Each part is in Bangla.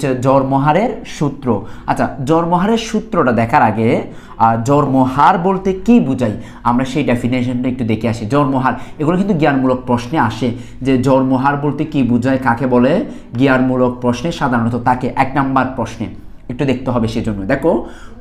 হচ্ছে জন্মহারের সূত্র। আচ্ছা জন্মহারের সূত্রটা দেখার আগে আহ, জন্মহার বলতে কি বুঝাই? আমরা সেই ডেফিনেশনটা একটু দেখে আসি। জন্মহার এগুলো কিন্তু জ্ঞানমূলক প্রশ্নে আসে। যে জন্মহার বলতে কি বুঝায় কাকে বলে? জ্ঞানমূলক প্রশ্নে সাধারণত তাকে এক নাম্বার প্রশ্নে। একটু দেখতে হবে সেজন্য। দেখো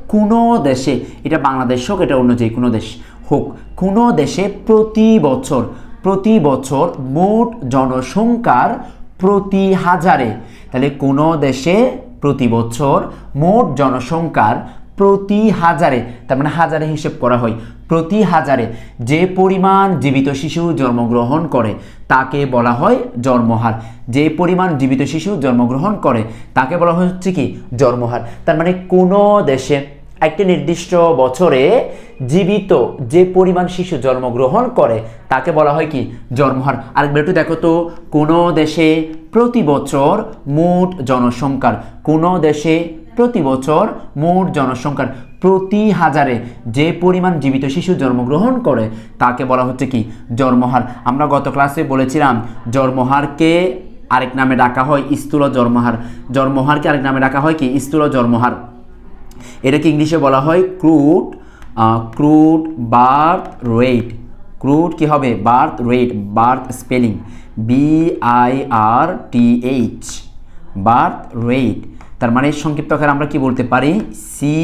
কোনো দেশে এটা বাংলাদেশ হোক এটা অন্য যে কোনো দেশ হোক কোনো দেশে প্রতি বছর প্রতি বছর মোট জনসংখ্যার প্রতি হাজারে তাহলে কোনো দেশে প্রতি বছর মোট জনসংখ্যার প্রতি হাজারে, তার মানে হাজারে হিসেব করা হয়, প্রতি হাজারে যে পরিমাণ জীবিত শিশু জন্মগ্রহণ করে, তাকে বলা হয় জন্মহার। যে পরিমাণ জীবিত শিশু জন্মগ্রহণ করে, তাকে বলা হয় হচ্ছে কি? জন্মহার। তার মানে কোনো দেশে একটি নির্দিষ্ট বছরে জীবিত যে পরিমাণ শিশু জন্মগ্রহণ করে, তাকে বলা হয় কি? জন্মহার। আরেকবার একটু দেখো তো, কোনো দেশে প্রতি বছর মোট জনসংখ্যার, কোনো দেশে প্রতি বছর মোট জনসংখ্যার প্রতি হাজারে যে পরিমাণ জীবিত শিশু জন্মগ্রহণ করে, তাকে বলা হচ্ছে কি? জন্মহার। আমরা গত ক্লাসে বলেছিলাম, জন্মহারকে আরেক নামে ডাকা হয় স্থূল জন্মহার। জন্মহারকে আরেক নামে ডাকা হয় কি? স্থূল জন্মহার। এটাকে ইংলিশে বলা হয় crude crude birth rate crude কি হবে? Birth rate birth spelling B I R T H birth rate তার মানে সংক্ষিপ্ত আকারে আমরা কি বলতে পারি? সি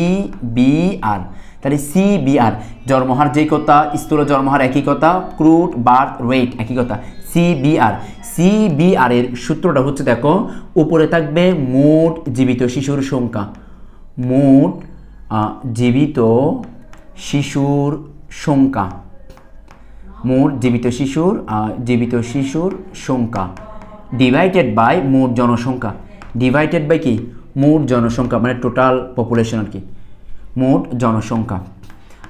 বি আর তাহলে সি বি আর জন্মহার যেই কথা, স্থূল জন্মহার একই কথা ক্রুড বার্থ রেট একই কথা। C B R C B R এর সূত্রটা হচ্ছে দেখো, উপরে থাকবে মোট জীবিত শিশুর সংখ্যা। মোট জীবিত শিশুর সংখ্যা। মোট জীবিত শিশুর জীবিত শিশুর সংখ্যা। ডিভাইডেড বাই মোট জনসংখ্যা। ডিভাইডেড বাই কি? মোট জনসংখ্যা মানে টোটাল পপুলেশন আর কি। মোট জনসংখ্যা।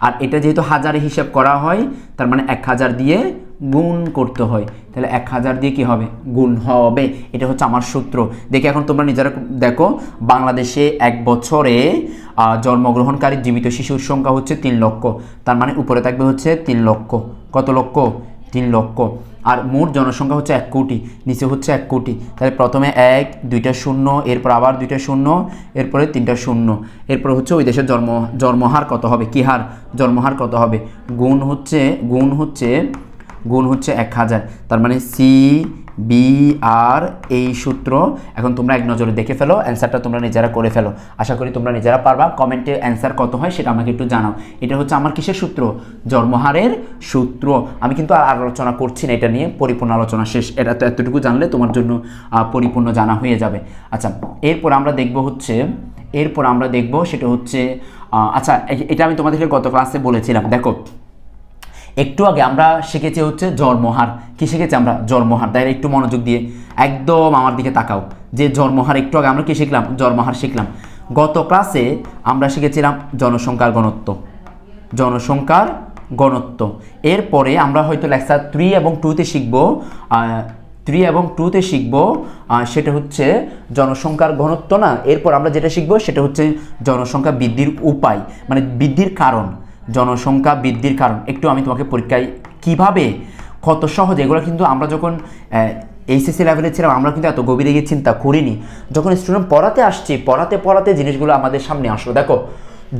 আর এটা যেহেতু হাজারে হিসাব করা হয়, তার মানে এক হাজার দিয়ে গুণ করতে হয়। তাহলে এক হাজার দিয়ে কি হবে? গুণ হবে। এটা হচ্ছে আমার সূত্র। দেখে এখন তোমরা নিজেরা দেখো, বাংলাদেশে এক বছরে জন্মগ্রহণকারী জীবিত শিশুর সংখ্যা হচ্ছে তিন লক্ষ। তার মানে উপরে থাকবে হচ্ছে তিন লক্ষ। কত লক্ষ? তিন লক্ষ। আর মোট জনসংখ্যা হচ্ছে এক কোটি। নিচে হচ্ছে এক কোটি। তাহলে প্রথমে এক, দুইটা শূন্য, এরপর আবার দুইটা শূন্য, এরপরে তিনটা শূন্য। এরপর হচ্ছে ওই দেশের জন্ম, জন্মহার কত হবে? কি হার? জন্মহার কত হবে? গুণ হচ্ছে গুণ হচ্ছে গুণ হচ্ছে এক হাজার। তার মানে সি বি আর এই সূত্র এখন তোমরা এক নজরে দেখে ফেলো অ্যান্সারটা তোমরা নিজেরা করে ফেলো। আশা করি তোমরা নিজেরা পারবা কমেন্টে অ্যান্সার কত হয় সেটা আমাকে একটু জানাও। এটা হচ্ছে আমার কিসের সূত্র? জন্মহারের সূত্র। আমি কিন্তু আর আলোচনা করছি না এটা নিয়ে, পরিপূর্ণ আলোচনা শেষ। এটা তো এতটুকু জানলে তোমার জন্য পরিপূর্ণ জানা হয়ে যাবে। আচ্ছা এরপর আমরা দেখব হচ্ছে, এরপর আমরা দেখব সেটা হচ্ছে আচ্ছা এটা আমি তোমাদেরকে গত ক্লাসে বলেছিলাম। দেখো একটু আগে আমরা শিখেছি হচ্ছে জন্মহার কি শিখেছি আমরা? জন্মহার তাই একটু মনোযোগ দিয়ে একদম আমার দিকে তাকাও। যে জন্মহার একটু আগে আমরা কি শিখলাম? জন্মহার শিখলাম। গত ক্লাসে আমরা শিখেছিলাম জনসংখ্যার ঘনত্ব। জনসংখ্যার গণত্ব এরপরে আমরা হয়তো লেকচার থ্রি এবং টুতে শিখব থ্রি এবং টুতে শিখব সেটা হচ্ছে জনসংখ্যার ঘনত্ব না? এরপর আমরা যেটা শিখব সেটা হচ্ছে জনসংখ্যা বৃদ্ধির উপায় মানে বৃদ্ধির কারণ। জনসংখ্যা বৃদ্ধির কারণ। একটু আমি তোমাকে পরীক্ষায় কীভাবে কত সহজে, এগুলো কিন্তু আমরা যখন এইচএসসি লেভেলে ছিলাম, আমরা কিন্তু এত গভীরে গিয়ে চিন্তা করিনি। যখন স্টুডেন্ট পড়াতে আসছি, পড়াতে পড়াতে জিনিসগুলো আমাদের সামনে আসলো। দেখো,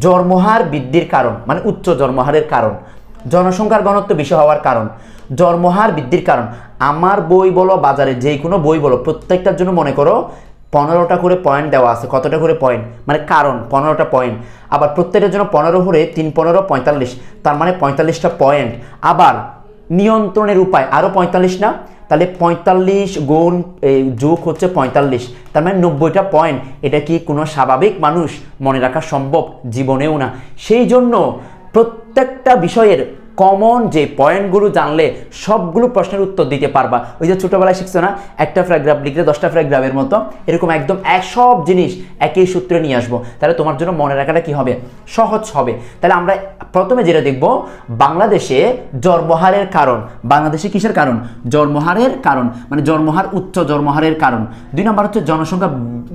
জন্মহার বৃদ্ধির কারণ মানে উচ্চ জন্মহারের কারণ, জনসংখ্যার ঘনত্ব বেশি হওয়ার কারণ, জন্মহার বৃদ্ধির কারণ। আমার বই বলো, বাজারে যে কোনো বই বলো, প্রত্যেকটার জন্য মনে করো পনেরোটা করে পয়েন্ট দেওয়া আছে। কতটা করে পয়েন্ট মানে কারণ, পনেরোটা পয়েন্ট আবার প্রত্যেকটার জন্য পনেরো করে তিন পনেরো, পঁয়তাল্লিশ। তার মানে পঁয়তাল্লিশটা পয়েন্ট আবার নিয়ন্ত্রণের উপায় আরও পঁয়তাল্লিশ না? তাহলে পঁয়তাল্লিশ গুণ যোগ হচ্ছে পঁয়তাল্লিশ। তার মানে নব্বইটা পয়েন্ট এটা কি কোনো স্বাভাবিক মানুষ? মনে রাখা সম্ভব, জীবনেও না। সেই জন্য প্রত্যেকটা বিষয়ের কমন যে পয়েন্টগুলো জানলে সবগুলো প্রশ্নের উত্তর দিতে পারবা। ওই যে ছোটোবেলায় শিখছো না? একটা প্যারাগ্রাফ লিখলে দশটা প্যারাগ্রাফের মতো এরকম একদম এক সব জিনিস একই সূত্রে নিয়ে আসব। তাহলে তোমার জন্য মনে রাখাটা কি হবে? সহজ হবে। তাহলে আমরা প্রথমে যেটা দেখব, বাংলাদেশে জন্মহারের কারণ। বাংলাদেশে কিসের কারণ? জন্মহারের কারণ। মানে জন্মহার উচ্চ জন্মহারের কারণ। দুই নম্বর হচ্ছে জনসংখ্যা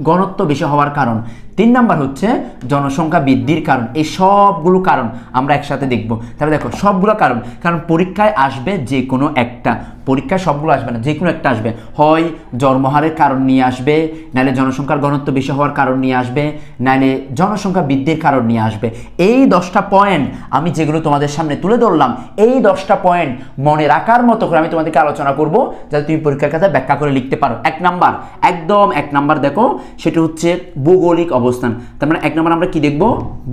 ঘনত্ব বেশি হওয়ার কারণ। তিন নাম্বার হচ্ছে জনসংখ্যা বৃদ্ধির কারণ। এই সবগুলো কারণ আমরা একসাথে দেখব। তাহলে দেখো, সবগুলো কারণ। কারণ পরীক্ষায় আসবে যে কোনো একটা। পরীক্ষায় সবগুলো আসবে না, যে কোনো একটা আসবে। হয় জন্মহারের কারণ নিয়ে আসবে নাহলে জনসংখ্যার ঘনত্ব বেশি হওয়ার কারণ নিয়ে আসবে নাহলে জনসংখ্যা বৃদ্ধির কারণ নিয়ে আসবে। এই দশটা পয়েন্ট আমি যেগুলো তোমাদের সামনে তুলে ধরলাম, এই দশটা পয়েন্ট মনে রাখার মতো করে আমি তোমাদেরকে আলোচনা করব, যাতে তুমি পরীক্ষার খাতায় ব্যাখ্যা করে লিখতে পারো। এক নাম্বার, একদম এক নাম্বার দেখো, সেটা হচ্ছে ভৌগোলিক অবস্থান। তার মানে এক নাম্বার আমরা কি দেখব?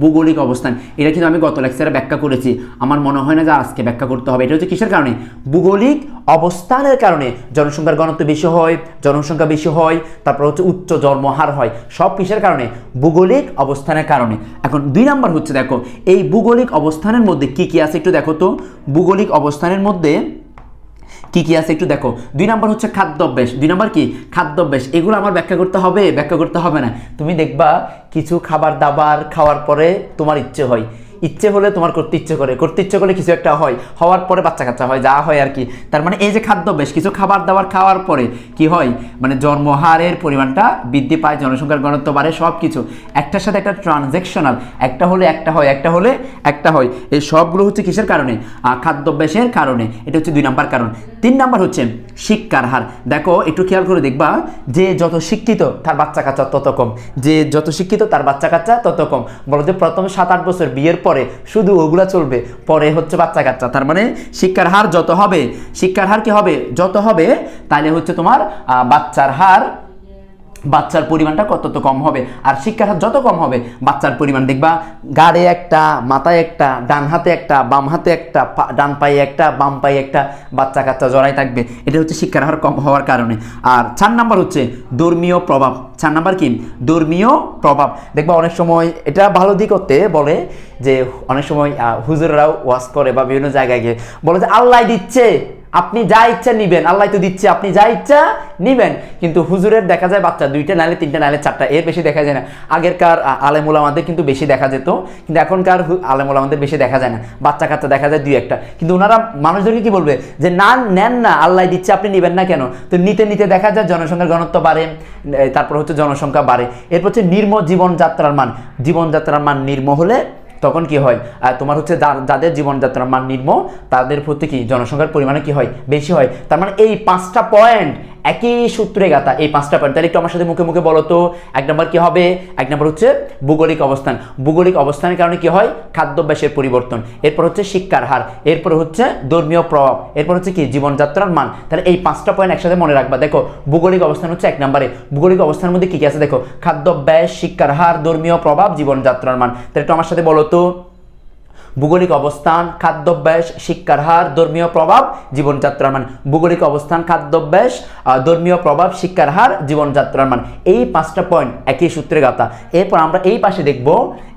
ভৌগোলিক অবস্থান। এটা কিন্তু আমি গত লেকচারে ব্যাখ্যা করেছি। আমার মনে হয় না যে আজকে ব্যাখ্যা করতে হবে। এটা হচ্ছে কিসের কারণে? ভৌগোলিক অবস্থানের কারণে। জনসংখ্যার ঘনত্ব বেশি হয়, জনসংখ্যা বেশি হয়, তারপর হচ্ছে উচ্চ জন্মহার হয়। সব কিসের কারণে? ভৌগোলিক অবস্থানের কারণে। এখন দুই নম্বর হচ্ছে দেখো, এই ভৌগোলিক অবস্থানের মধ্যে কি কি আছে একটু দেখো তো? ভৌগোলিক অবস্থানের মধ্যে কি কি আছে একটু দেখো। দুই নাম্বার হচ্ছে খাদ্যাভ্যাস। দুই নাম্বার কি? খাদ্যাভ্যাস। এগুলো আমার ব্যাখ্যা করতে হবে, ব্যাখ্যা করতে হবে না। তুমি দেখবা কিছু খাবার দাবার খাওয়ার পরে তোমার ইচ্ছে হয়। ইচ্ছে হলে তোমার করতে ইচ্ছে করে। করতে ইচ্ছে করলে কিছু একটা হয়। হওয়ার পরে বাচ্চা কাচ্চা হয়, যা হয় আর কি। তার মানে এই যে খাদ্যাভ্যাস কিছু খাবার দাবার খাওয়ার পরে কি হয়? মানে জন্মহারের পরিমাণটা বৃদ্ধি পায়, জনসংখ্যার ঘনত্ব বাড়ে সব কিছু একটার সাথে একটা ট্রানজেকশনাল একটা হলে একটা হয়, একটা হলে একটা হয়। এই সবগুলো হচ্ছে কিসের কারণে? খাদ্যাভ্যাসের কারণে। এটা হচ্ছে দুই নাম্বার কারণ। তিন নাম্বার হচ্ছে শিক্ষার হার। দেখো, একটু খেয়াল করে দেখবা, যে যত শিক্ষিত তার বাচ্চা কাচ্চা তত কম। যে যত শিক্ষিত তার বাচ্চা কাচ্চা তত কম। বলো যে প্রথম সাত, আট বছর বিয়ের পরে শুধু ওগুলা চলবে, পরে হচ্ছে বাচ্চা কাচ্চা তার মানে শিক্ষার হার যত হবে, শিক্ষার হার কি হবে? যত হবে তাহলে হচ্ছে তোমার বাচ্চার হার বাচ্চার পরিমাণটা কত কম হবে? আর শিক্ষার হার যত কম হবে, বাচ্চার পরিমাণ দেখবা, গাড়ে একটা, মাথায় একটা, ডান হাতে একটা, বাম হাতে একটা ডান পায়ে একটা, বাম পায়ে একটা বাচ্চা কাচ্চা জড়াই থাকবে। এটা হচ্ছে শিক্ষার হার কম হওয়ার কারণে। আর চার নাম্বার হচ্ছে ধর্মীয় প্রভাব। চার নাম্বার কি? ধর্মীয় প্রভাব। দেখবা অনেক সময় এটা ভালো দিক করতে বলে যে, অনেক সময় হুজুররাও ওয়াজ করে বা বিভিন্ন জায়গায় গিয়ে বলে যে, আল্লাহ দিচ্ছে। আপনি যা ইচ্ছা নিবেন আল্লাহ তো দিচ্ছে, আপনি যা ইচ্ছা নিবেন। কিন্তু হুজুরের দেখা যায় বাচ্চা দুইটা নালে তিনটা নালে চারটা, এর বেশি দেখা যায় না। আগেরকার আলেমুল আমাদের কিন্তু বেশি দেখা যেত, কিন্তু এখনকার আলেমুল আমাদের বেশি দেখা যায় না। বাচ্চা কাচ্চা দেখা যায় দুই একটা। কিন্তু ওনারা মানুষদেরকে কি বলবে? যে না, নেন না, আল্লাহ দিচ্ছে, আপনি নিবেন না কেন? তো নিতে নিতে দেখা যায় জনসংখ্যার ঘনত্ব বাড়ে তারপর হচ্ছে জনসংখ্যা বাড়ে। এরপর হচ্ছে নির্ম জীবনযাত্রার মান। জীবনযাত্রার মান নির্ম হলে তখন কি হয়? আর তোমার হচ্ছে যাদের জীবনযাত্রার মান নিম্ন, তাদের প্রতি কি জনসংখ্যার পরিমাণে কি হয়? বেশি হয়। তার মানে এই পাঁচটা পয়েন্ট একই সূত্রে গাতা এই পাঁচটা পয়েন্ট তাহলে একটু আমার সাথে মুখে মুখে বলো তো। এক নম্বর কি হবে? এক নম্বর হচ্ছে ভৌগোলিক অবস্থান। ভৌগোলিক অবস্থানের কারণে কি হয়? খাদ্যাভ্যাসের পরিবর্তন। এরপর হচ্ছে শিক্ষার হার। এরপর হচ্ছে ধর্মীয় প্রভাব। এরপর হচ্ছে কি? জীবনযাত্রার মান। তাহলে এই পাঁচটা পয়েন্ট একসাথে মনে রাখবা। দেখো, ভূগোলিক অবস্থান হচ্ছে এক নম্বরে। ভৌগোলিক অবস্থানের মধ্যে কী কী আছে? দেখো, খাদ্যাভ্যাস, শিক্ষার হার, ধর্মীয় প্রভাব, জীবনযাত্রার মান। তাহলে একটু আমার সাথে বলো তো। ভৌগোলিক অবস্থান, খাদ্যাভ্যাস, শিক্ষার হার, ধর্মীয় প্রভাব, জীবনযাত্রার মান। ভৌগোলিক অবস্থান, খাদ্যাভ্যাস ধর্মীয় প্রভাব, শিক্ষার হার, জীবনযাত্রার মান। এই পাঁচটা পয়েন্ট একই সূত্রে গাথা। এরপর আমরা এই পাশে দেখব,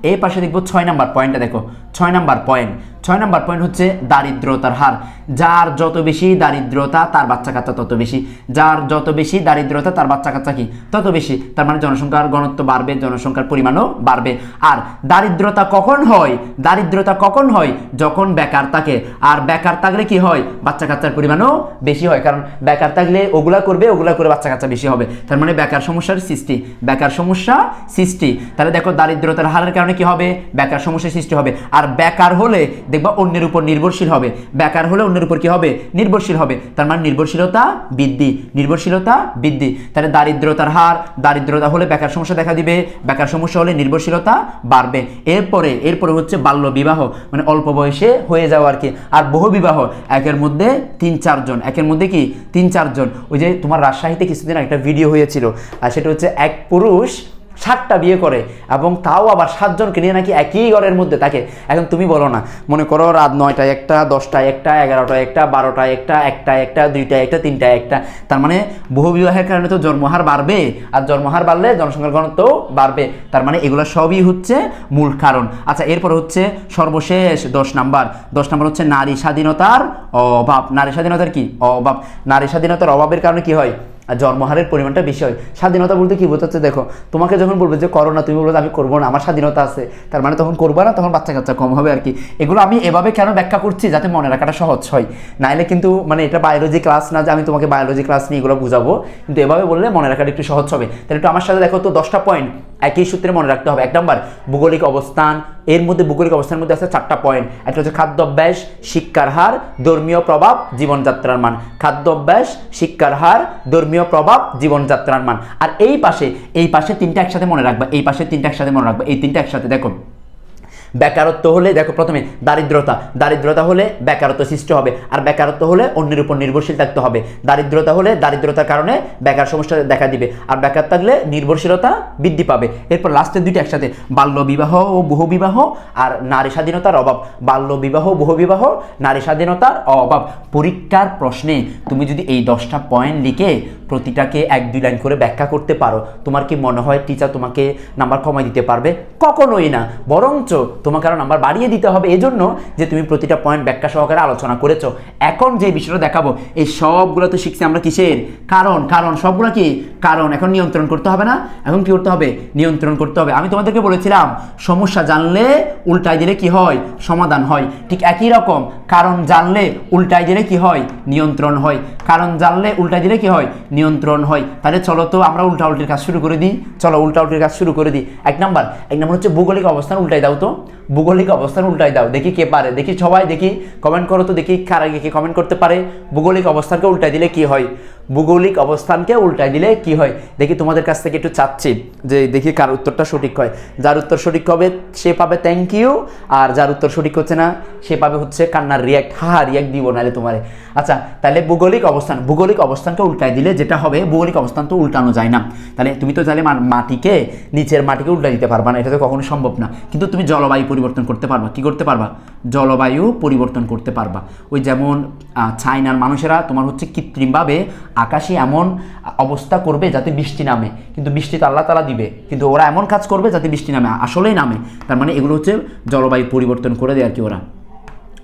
এই পাশে দেখব ছয় নাম্বার পয়েন্টটা দেখো। ছয় নাম্বার পয়েন্ট ছয় নাম্বার পয়েন্ট হচ্ছে দারিদ্রতার হার। যার যত বেশি দারিদ্রতা, তার বাচ্চা কাচ্চা তত বেশি। যার যত বেশি দারিদ্রতা, তার বাচ্চা কাচ্চা কি? তত বেশি। তার মানে জনসংখ্যার ঘনত্ব বাড়বে, জনসংখ্যার পরিমাণও বাড়বে। আর দারিদ্রতা কখন হয়? দারিদ্রতা কখন হয়? যখন বেকার থাকে। আর বেকার থাকলে কি হয়? বাচ্চা কাচ্চার পরিমাণও বেশি হয়। কারণ বেকার থাকলে ওগুলা করবে, ওগুলা করে বাচ্চা কাচ্চা বেশি হবে। তার মানে বেকার সমস্যার সৃষ্টি। বেকার সমস্যা সৃষ্টি। তাহলে দেখো দারিদ্রতার হারের কারণে কি হবে? বেকার সমস্যার সৃষ্টি হবে। আর বেকার হলে দেখবা অন্যের উপর নির্ভরশীল হবে। বেকার হলে অন্যের উপর কি হবে? নির্ভরশীল হবে। তার মানে নির্ভরশীলতা বৃদ্ধি। নির্ভরশীলতা বৃদ্ধি। তাহলে দারিদ্রতার হার, দারিদ্রতা হলে বেকার সমস্যা দেখা দিবে। বেকার সমস্যা হলে নির্ভরশীলতা বাড়বে। এরপরে এরপরে হচ্ছে বাল্য বিবাহ মানে অল্প বয়সে হয়ে যাওয়া আর কি। আর বহু বিবাহ, একের মধ্যে তিন চারজন একের মধ্যে কি? তিন চারজন ওই যে তোমার রাজশাহীতে কিছুদিন একটা ভিডিও হয়েছিল। আর সেটা হচ্ছে এক পুরুষ সাতটা বিয়ে করে এবং তাও আবার সাতজনকে নিয়ে নাকি একই ঘরের মধ্যে থাকে। এখন তুমি বলো না, মনে করো রাত নয়টায় একটা, দশটায় একটা, এগারোটায় একটা, বারোটায় একটা একটা একটা, দুইটায় একটা, তিনটায় একটা। তার মানে বহু বিবাহের কারণে তো জন্মহার বাড়বে, আর জন্মহার বাড়লে জনসংখ্যার ঘনত্ব বাড়বে। তার মানে এগুলো সবই হচ্ছে মূল কারণ। আচ্ছা এরপর হচ্ছে সর্বশেষ দশ নাম্বার। দশ নাম্বার হচ্ছে নারী স্বাধীনতার অভাব। নারী স্বাধীনতার কি? অভাব। নারী স্বাধীনতার অভাবের কারণে কি হয়? আর জন্মহারের পরিমাণটা বেশি হয়। স্বাধীনতা বলতে কি বোঝাচ্ছে? দেখো, তোমাকে যখন বলবে যে করো না, তুমি বলবে আমি করব না, আমার স্বাধীনতা আছে। তার মানে তখন করব না, তখন বাচ্চা কাচ্চা কম হবে আর কি। এগুলো আমি এভাবে কেন ব্যাখ্যা করছি? যাতে মনে রাখাটা সহজ হয়। নাইলে কিন্তু মানে এটা বায়োলজি ক্লাস না, যে আমি তোমাকে বায়োলজি ক্লাস নিয়ে এগুলো বুঝাবো, কিন্তু এভাবে বললে মনে রাখাটা একটু সহজ হবে। তাহলে একটু আমার সাথে দেখো তো দশটা পয়েন্ট একই সূত্রে মনে রাখতে হবে। এক নম্বর, ভৌগোলিক অবস্থান, এর মধ্যে ভৌগোলিক অবস্থানের মধ্যে আছে চারটা পয়েন্ট একটা হচ্ছে খাদ্য অভ্যাস শিক্ষার হার, ধর্মীয় প্রভাব, জীবনযাত্রার মান। খাদ্য অভ্যাস শিক্ষার হার, ধর্মীয় প্রভাব, জীবনযাত্রার মান। আর এই পাশে এই পাশে তিনটা একসাথে মনে রাখবা, এই পাশে তিনটা একসাথে মনে রাখবা, এই তিনটা একসাথে দেখো। বেকারত্ব হলে, দেখো প্রথমে, দারিদ্রতা। দারিদ্রতা হলে বেকারত্ব সৃষ্টি হবে, আর বেকারত্ব হলে অন্যের উপর নির্ভরশীল থাকতে হবে। দারিদ্রতা হলে দারিদ্রতার কারণে বেকার সমস্যা দেখা দিবে, আর বেকার থাকলে নির্ভরশীলতা বৃদ্ধি পাবে। এরপর লাস্টের দুইটা একসাথে, বাল্য বিবাহ ও বহু বিবাহ, আর নারী স্বাধীনতার অভাব। বাল্য বিবাহ, বহু বিবাহ, নারী স্বাধীনতার অভাব। পরীক্ষার প্রশ্নে, তুমি যদি এই দশটা পয়েন্ট লিখে প্রতিটাকে এক, দুই লাইন করে ব্যাখ্যা করতে পারো। তোমার কি মনে হয় টিচার তোমাকে নাম্বার কমাই দিতে পারবে? কখনোই না। বরঞ্চ তোমাকে আরও নাম্বার বাড়িয়ে দিতে হবে। এজন্য যে তুমি প্রতিটা পয়েন্ট ব্যাখ্যা সহকারে আলোচনা করেছ। এখন যে বিষয়টা দেখাবো, এই সবগুলো তো শিখছি আমরা কিসের? কারণ কারণ, সবগুলো কি? কারণ, এখন নিয়ন্ত্রণ করতে হবে না? এখন কি করতে হবে? নিয়ন্ত্রণ করতে হবে। আমি তোমাদেরকে বলেছিলাম, সমস্যা জানলে উল্টাই দিলে কি হয়? সমাধান হয়। ঠিক একই রকম, কারণ জানলে উল্টাই দিলে কি হয়? নিয়ন্ত্রণ হয়। কারণ জানলে উল্টাই দিলে কি হয়? নিয়ন্ত্রণ হয়। তাহলে চলো তো আমরা উল্টা উল্টির কাজ শুরু করে দিই। চলো উল্টা উল্টির কাজ শুরু করে দিই। এক নাম্বার এক নাম্বার হচ্ছে ভৌগোলিক অবস্থান উল্টাই দাও তো। ভৌগোলিক অবস্থান উল্টাই দাও। দেখি কে পারে। দেখি সবাই, দেখি কমেন্ট করো তো, দেখি কার আগে কে কমেন্ট করতে পারে। ভৌগোলিক অবস্থানকে উল্টাই দিলে কি হয়? ভৌগোলিক অবস্থানকে উল্টাই দিলে কি হয়? দেখি তোমাদের কাছ থেকে একটু চাচ্ছি যে দেখি কার উত্তরটা সঠিক হয়। যার উত্তর সঠিক হবে, সে পাবে থ্যাংক ইউ আর যার উত্তর সঠিক হচ্ছে না, সে পাবে হচ্ছে কান্নার রিয়াক্ট হা রিয়াক্ট দিব নাহলে তোমারে। আচ্ছা তাহলে ভৌগোলিক অবস্থান, ভৌগোলিক অবস্থানকে উল্টাই দিলে যেটা হবে, ভৌগোলিক অবস্থান তো উল্টানো যায় না। তাহলে তুমি তো চাইলে মাটিকে, নিচের মাটিকে উল্টা দিতে পারবা না, এটা তো কখনো সম্ভব না। কিন্তু তুমি জলবায়ু পরিবর্তন করতে পারবা, কি করতে পারবা? জলবায়ু পরিবর্তন করতে পারবা। ওই যেমন চায়নার মানুষেরা তোমার হচ্ছে কৃত্রিমভাবে আকাশে এমন অবস্থা করবে যাতে বৃষ্টি নামে। কিন্তু বৃষ্টি তো আল্লাহ তালা দিবে। কিন্তু ওরা এমন কাজ করবে যাতে বৃষ্টি নামে। আসলেই নামে। তার মানে এগুলো হচ্ছে জলবায়ু পরিবর্তন করে দেয় আর কি ওরা।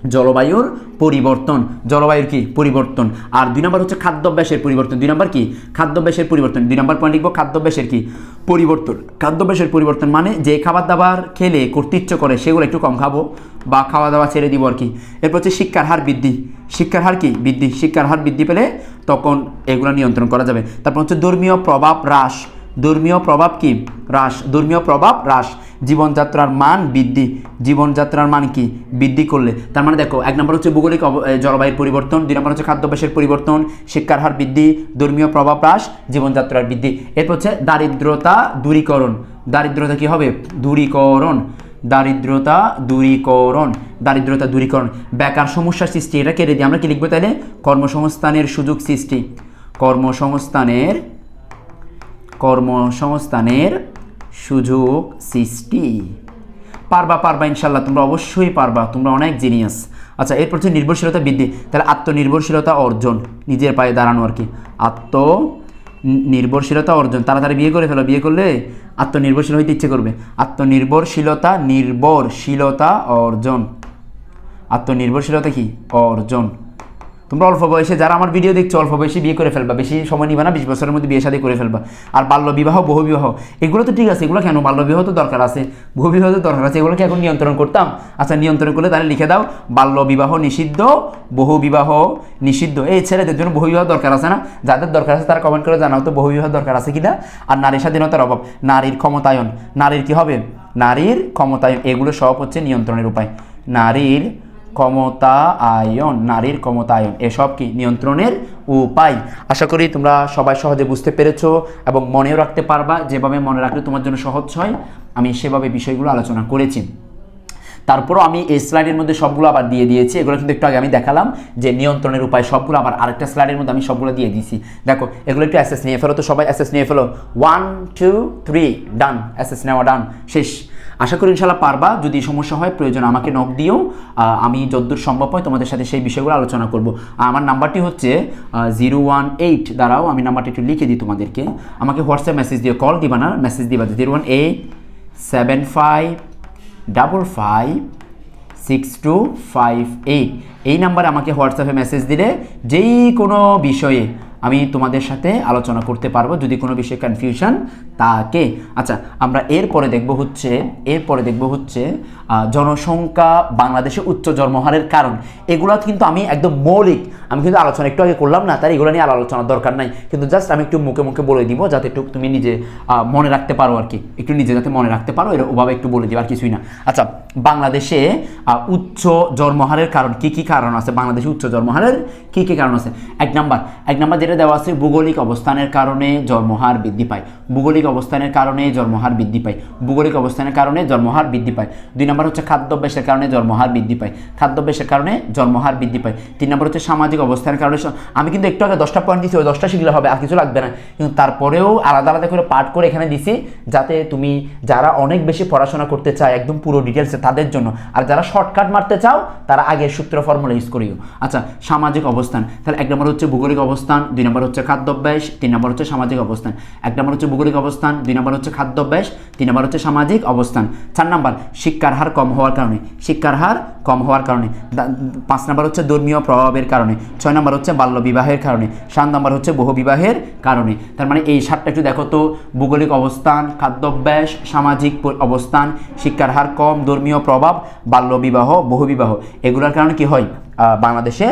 জলবায়ুর পরিবর্তন। জলবায়ুর কি? পরিবর্তন। আর দুই নম্বর হচ্ছে খাদ্যাভ্যাসের পরিবর্তন। দুই নম্বর কি? খাদ্যাভ্যাসের পরিবর্তন। দুই নম্বর পয়েন্ট লিখব খাদ্যাভ্যাসের কি? পরিবর্তন। খাদ্যাভ্যাসের পরিবর্তন মানে যে খাবার দাবার খেলে, করতে ইচ্ছে করে, সেগুলো একটু কম খাব বা খাওয়া দাওয়া ছেড়ে দিব আর কি। এরপর হচ্ছে শিক্ষার হার বৃদ্ধি। শিক্ষার হার কি? বৃদ্ধি। শিক্ষার হার বৃদ্ধি পেলে তখন এগুলো নিয়ন্ত্রণ করা যাবে। তারপর হচ্ছে ধর্মীয় প্রভাব হ্রাস। ধর্মীয় প্রভাব কি? হ্রাস। ধর্মীয় প্রভাব, হ্রাস। জীবনযাত্রার মান বৃদ্ধি। জীবনযাত্রার মান কি? বৃদ্ধি করলে। তার মানে দেখো, এক নম্বর হচ্ছে ভৌগোলিক জলবায়ুর পরিবর্তন, দুই নম্বর হচ্ছে খাদ্যাভ্যাসের পরিবর্তন, শিক্ষার হার বৃদ্ধি ধর্মীয় প্রভাব, হ্রাস, জীবনযাত্রার বৃদ্ধি। এরপর হচ্ছে দারিদ্রতা, দূরীকরণ। দারিদ্রতা কি হবে? দূরীকরণ। দারিদ্রতা দূরীকরণ। দারিদ্রতা, দূরীকরণ। বেকার সমস্যার সৃষ্টি, এটা কেটে দিই। আমরা কি লিখব তাহলে কর্মসংস্থানের সুযোগ সৃষ্টি। কর্মসংস্থানের কর্মসংস্থানের সুযোগ সৃষ্টি। পারবা পারবা ইনশাল্লাহ তোমরা অবশ্যই পারবা, তোমরা অনেক জিনিয়াস আচ্ছা এরপর হচ্ছে নির্ভরশীলতা বৃদ্ধি, তাহলে আত্মনির্ভরশীলতা অর্জন, নিজের পায়ে দাঁড়ানো আর কি। আত্ম নির্ভরশীলতা অর্জন, তাড়াতাড়ি বিয়ে করে ফেলো, বিয়ে করলে আত্মনির্ভরশীল হইতে ইচ্ছে করবে। আত্মনির্ভরশীলতা নির্ভরশীলতা অর্জন। আত্মনির্ভরশীলতা কি? অর্জন। তোমরা অল্প বয়সে যারা আমার ভিডিও দেখছ, অল্প বয়সে বিয়ে করে ফেলবা, বেশি সময় নিবা না, বিশ বছরের মধ্যে বিয়ে শাদী করে ফেলবা। আর বাল্য বিবাহ বহু বিবাহ এগুলো তো ঠিক আছে, এগুলো কেন? বাল্য বিবাহ তো দরকার আছে বহু বিবাহ তো দরকার আছে এগুলোকে এখন নিয়ন্ত্রণ করতাম? আচ্ছা নিয়ন্ত্রণ করলে তাহলে লিখে দাও বাল্য বিবাহ নিষিদ্ধ বহু বিবাহ নিষিদ্ধ। এই ছেলেদের জন্য বহু বিবাহ দরকার আছে না? যাদের দরকার আছে তারা কমেন্ট করে জানাও তো বহু বিবাহ দরকার আছে কিনা? আর নারী স্বাধীনতার অভাব, নারীর ক্ষমতায়ন, নারীর কি হবে? নারীর ক্ষমতায়ন, এগুলো সব হচ্ছে নিয়ন্ত্রণের উপায়। নারীর ক্ষমতায়ন নারীর ক্ষমতায়ন এসব কি নিয়ন্ত্রণের উপায়? আশা করি তোমরা সবাই সহজে বুঝতে পেরেছ এবং মনেও রাখতে পারবা, যেভাবে মনে রাখলে তোমার জন্য সহজ হয়, আমি সেভাবে বিষয়গুলো আলোচনা করেছি। তারপরও আমি এই স্লাইডের মধ্যে সবগুলো আবার দিয়ে দিয়েছি, এগুলো কিন্তু একটু আগে আমি দেখালাম যে নিয়ন্ত্রণের উপায়, সবগুলো আবার আরেকটা স্লাইডের মধ্যে আমি সবগুলো দিয়ে দিয়েছি। দেখো, এগুলো একটু অ্যাসেস নিয়ে ফেলো তো সবাই অ্যাসেস নিয়ে ফেলো। One two three done access নেওয়া ডান শেষ। আশা করি ইনশাল্লাহ পারবা। যদি সমস্যা হয়, প্রয়োজন আমাকে নক দিও। আমি যদ্দূর সম্ভব হয় তোমাদের সাথে সেই বিষয়গুলো আলোচনা করব। আমার নাম্বারটি হচ্ছে জিরো ওয়ান এইট দ্বারাও আমি নাম্বারটি একটু লিখে দিই তোমাদেরকে। আমাকে হোয়াটসঅ্যাপ মেসেজ দিয়ে কল দিবা না মেসেজ দিবা zero one eight seven five double five six two five eight. এই নাম্বারে আমাকে হোয়াটসঅ্যাপে মেসেজ দিলে যেই কোনো বিষয়ে আমি তোমাদের সাথে আলোচনা করতে পারব। যদি কোনো বিষয়ে কনফিউশন থাকে আচ্ছা আমরা এরপরে দেখব হচ্ছে, এরপরে দেখব হচ্ছে জনসংখ্যা বাংলাদেশে উচ্চ জন্মহারের কারণ। এগুলো কিন্তু আমি একদম মৌলিক। আমি কিন্তু আলোচনা একটু আগে করলাম না তাই এগুলো নিয়ে আর আলোচনার দরকার নাই। কিন্তু জাস্ট আমি একটু মুখে মুখে বলে দিব, যাতে একটু তুমি নিজে মনে রাখতে পারো আর কি। একটু নিজে যাতে মনে রাখতে পারো, এর ওভাবে একটু বলে দিব, আর কিছুই না। আচ্ছা বাংলাদেশে উচ্চ জন্মহারের কারণ কি কি কারণ আছে? বাংলাদেশে উচ্চ জন্মহারের কি কি কারণ আছে? এক নাম্বার এক নাম্বার যেটা দেওয়া আছে, ভৌগোলিক অবস্থানের কারণে জন্মহার বৃদ্ধি পায়। ভৌগোলিক অবস্থানের কারণে জন্মহার বৃদ্ধি পায়। ভৌগোলিক অবস্থানের কারণে জন্মহার বৃদ্ধি পায়। দুই নম্বর হচ্ছে খাদ্যাভ্যাসের কারণে জন্মহার বৃদ্ধি পায়। খাদ্যাভ্যাসের কারণে জন্মহার বৃদ্ধি পায়। তিন নম্বর হচ্ছে সামাজিক অবস্থানের কারণে আমি কিন্তু একটু আগে দশটা পয়েন্ট দিচ্ছি ওই দশটা শিখলে হবে, আর কিছু লাগবে না। কিন্তু তারপরেও আলাদা আলাদা করে পাঠ করে এখানে দিছি, যাতে তুমি যারা অনেক বেশি পড়াশোনা করতে চায়, একদম পুরো ডিটেলসে তাদের জন্য। আর যারা শর্টকাট মারতে চাও, তারা আগের সূত্র ফর্মুলা ইউজ করিও। আচ্ছা সামাজিক অবস্থান। তাহলে এক নম্বর হচ্ছে ভৌগোলিক অবস্থান, দুই নম্বর হচ্ছে খাদ্যাভ্যাস, তিন নম্বর হচ্ছে সামাজিক অবস্থান। এক নম্বর হচ্ছে ভৌগোলিক অবস্থান, দুই নম্বর হচ্ছে খাদ্যাভ্যাস, তিন নম্বর হচ্ছে সামাজিক অবস্থান। চার নম্বর, শিক্ষার হার কম হওয়ার কারণে। শিক্ষার হার কম হওয়ার কারণে। পাঁচ নম্বর হচ্ছে ধর্মীয় প্রভাবের কারণে। ছয় নম্বর হচ্ছে বাল্য বিবাহের কারণে। সাত নম্বর হচ্ছে বহু বিবাহের কারণে। তার মানে এই সাতটা একটু দেখো তো। ভৌগোলিক অবস্থান, খাদ্যাভ্যাস, সামাজিক অবস্থান, শিক্ষার হার কম, ধর্মীয় প্রভাব, বাল্যবিবাহ, বহুবিবাহ, এগুলোর কারণে কি হয়? বাংলাদেশে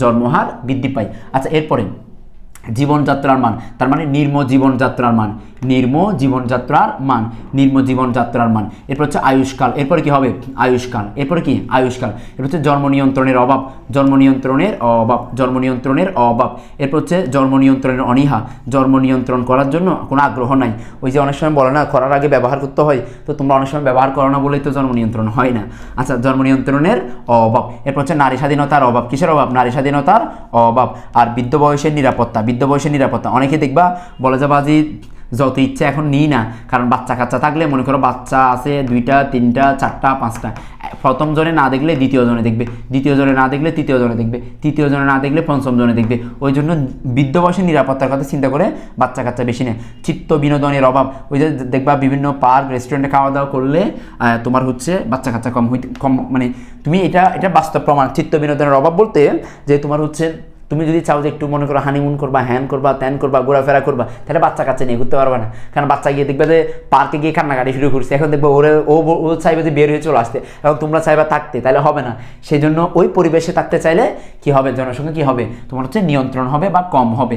জন্মহার বৃদ্ধি পায়। আচ্ছা এরপরে জীবনযাত্রার মান, তার মানে নির্ম জীবনযাত্রার মান। নির্ম জীবনযাত্রার মান, নির্ম জীবনযাত্রার মান। এরপর হচ্ছে আয়ুষ্কাল। এরপর কি হবে? আয়ুষ্কাল। এরপর কি? আয়ুষ্কাল। এরপর হচ্ছে জন্ম নিয়ন্ত্রণের অভাব। জন্ম নিয়ন্ত্রণের অভাব। জন্ম নিয়ন্ত্রণের অভাব। এরপর হচ্ছে জন্ম নিয়ন্ত্রণের অনীহা। জন্ম নিয়ন্ত্রণ করার জন্য কোনো আগ্রহ নাই। ওই যে অনেক সময় বলে না করার আগে ব্যবহার করতে হয়। তো তোমরা অনেক সময় ব্যবহার করো না বলেই তো জন্ম নিয়ন্ত্রণ হয় না। আচ্ছা জন্ম নিয়ন্ত্রণের অভাব। এরপর হচ্ছে নারী স্বাধীনতার অভাব। কিসের অভাব? নারী স্বাধীনতার অভাব। আর বৃদ্ধ বয়সের নিরাপত্তা। বৃদ্ধ বয়সের নিরাপত্তা। অনেকে দেখবা, বলে যে বাজি যত ইচ্ছা এখন নিই না। কারণ বাচ্চা কাচ্চা থাকলে মনে করো বাচ্চা আছে দুইটা, তিনটা, চারটা, পাঁচটা। প্রথম জনে না দেখলে দ্বিতীয় জনে দেখবে। দ্বিতীয় জনে না দেখলে তৃতীয় জনে দেখবে। তৃতীয় জনে না দেখলে পঞ্চম জনে দেখবে। ওই জন্য বৃদ্ধ বয়সের নিরাপত্তার কথা চিন্তা করে বাচ্চা কাচ্চা বেশি নেয়। চিত্ত বিনোদনের অভাব। ওই যে দেখবা বিভিন্ন পার্ক, রেস্টুরেন্টে খাওয়া দাওয়া করলে তোমার হচ্ছে বাচ্চা কাচ্চা কম হইতে কম মানে তুমি এটা এটা বাস্তব প্রমাণ। চিত্ত বিনোদনের অভাব বলতে যে তোমার হচ্ছে তুমি যদি চাও যে একটু মনে করো হানিমুন করবা হ্যান করবা ত্যান করবা, ঘোরাফেরা করবা, তাহলে বাচ্চা কাচ্চা নিয়ে ঘুরতে পারবে না। কারণ বাচ্চা গিয়ে দেখবে যে পার্কে গিয়ে কান্নাকাটি শুরু করছে। এখন দেখবে ওরে, ও ও চাইবে যে বের হয়ে চলে আসতে। এবং তোমরা চাইবা থাকতে, তাহলে হবে না। সেই জন্য ওই পরিবেশে থাকতে চাইলে কি হবে? জনসংখ্যা কি হবে? তোমার হচ্ছে নিয়ন্ত্রণ হবে বা কম হবে।